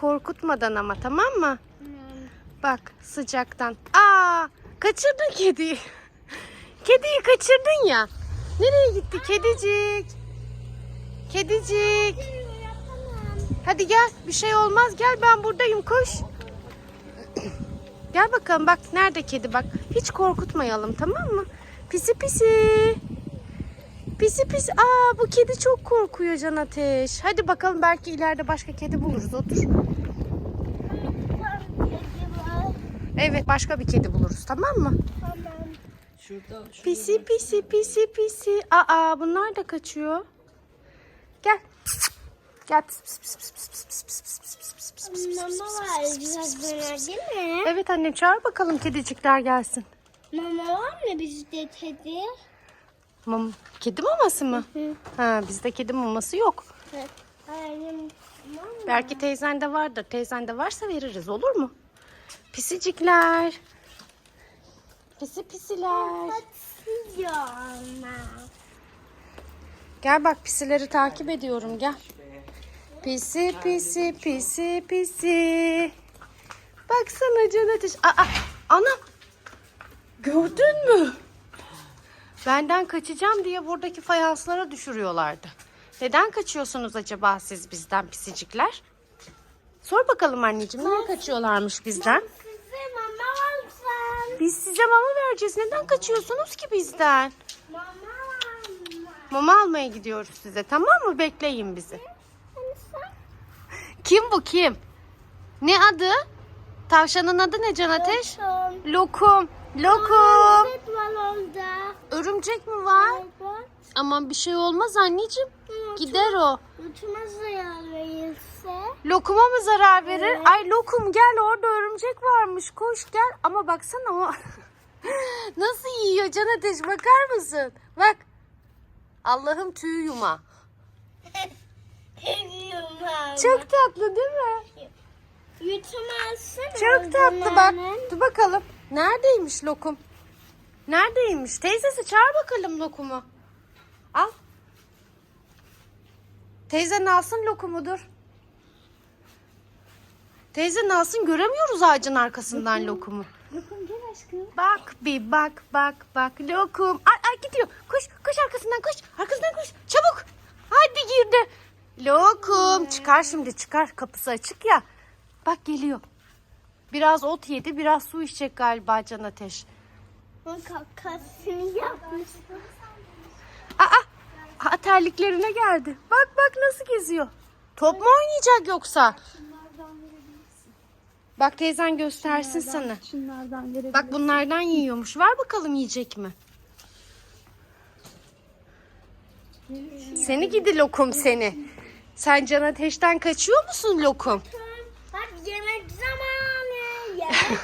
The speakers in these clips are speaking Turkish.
korkutmadan ama tamam mı? Bak sıcaktan. Aa, kaçırdın kediyi. Kediyi kaçırdın ya. Nereye gitti kedicik? Kedicik. Hadi gel bir şey olmaz gel ben buradayım koş. Gel bakalım bak nerede kedi bak. Hiç korkutmayalım tamam mı? Pisi pisi. Pisi pis. Aa bu kedi çok korkuyor Can Ateş. Hadi bakalım belki ileride başka kedi buluruz. Otur. Evet başka bir kedi buluruz tamam mı? Tamam. Şurada, şurada pisi pisi pisi pisi. Aa bunlar da kaçıyor. Gel. Gel. Mama var biraz döner değil mi? Evet anne çağır bakalım kedicikler gelsin. Mama var mı bizde kedi? Mam kedi maması mı? Hı. Ha bizde kedi maması yok. Hayır. Belki teyzende vardır. Teyzende varsa veririz olur mu? Pisicikler. Pisi pisiler. Gel bak pisileri takip ediyorum gel. Pisi pisi pisi pisi. Baksana Can Ateş. Aa, anam. Gördün mü? Benden kaçacağım diye buradaki fayanslara düşürüyorlardı. Neden kaçıyorsunuz acaba siz bizden pisicikler? Sor bakalım anneciğim neden kaçıyorlarmış bizden? Size mama alsam. Biz size mama vereceğiz. Neden kaçıyorsunuz ki bizden? Mama var. Mama almaya gidiyoruz size tamam mı? Bekleyin bizi. Kim bu kim? Ne adı? Tavşanın adı ne Can Ateş? Lokum. Lokum. Var orada. Örümcek mi var? Evet. Aman bir şey olmaz anneciğim. Gider o. Uçma zarar verirse. Lokuma mı zarar verir? Evet. Ay lokum gel orada örümcek varmış. Koş gel. Ama baksana o. Nasıl yiyor Can Ateş bakar mısın? Bak. Allah'ım tüy yuma. Çok tatlı değil mi? Yutmazsın. Çok tatlı bak. Dur bakalım. Neredeymiş lokum? Neredeymiş? Teyzesi çağır bakalım lokumu. Al. Teyzen alsın lokumu dur. Teyzen alsın göremiyoruz ağacın arkasından lokumu. Lokum gel aşkım. Bak bir bak bak bak lokum. Ay, ay gidiyor. Koş koş arkasından koş. Arkasından koş. Çabuk. Hadi girdi. Lokum. Çıkar şimdi çıkar. Kapısı açık ya. Bak geliyor. Biraz ot yedi biraz su içecek galiba Can Ateş. O kakasını yapmış. Aa, aa terliklerine geldi. Bak bak nasıl geziyor. Top mu oynayacak yoksa? Bak teyzen göstersin sana. Şunlardan. Bak bunlardan yiyormuş. Ver bakalım yiyecek mi? Seni gidi lokum seni. Sen Can Ateş'ten kaçıyor musun lokum? Hadi yemek zamanı. Yemek.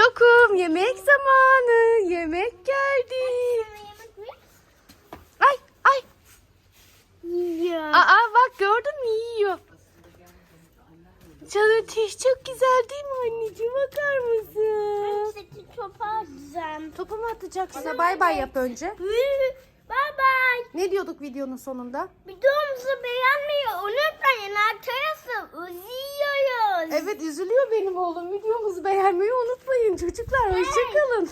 Lokum yemek zamanı. Yemek geldi. Ay ay. Yiyor. Aa bak gördün mü yiyor. Can Ateş çok güzel değil mi anneciğim? Bakar mısın? Seti topa atacağım. Topu mu atacak size? Bay bay yap önce. Bye bye. Ne diyorduk videonun sonunda? Videomuzu beğenmeyi unutmayın arkadaşlar. Evet üzülüyor benim oğlum. Videomuzu beğenmeyi unutmayın çocuklar. Hoşçakalın.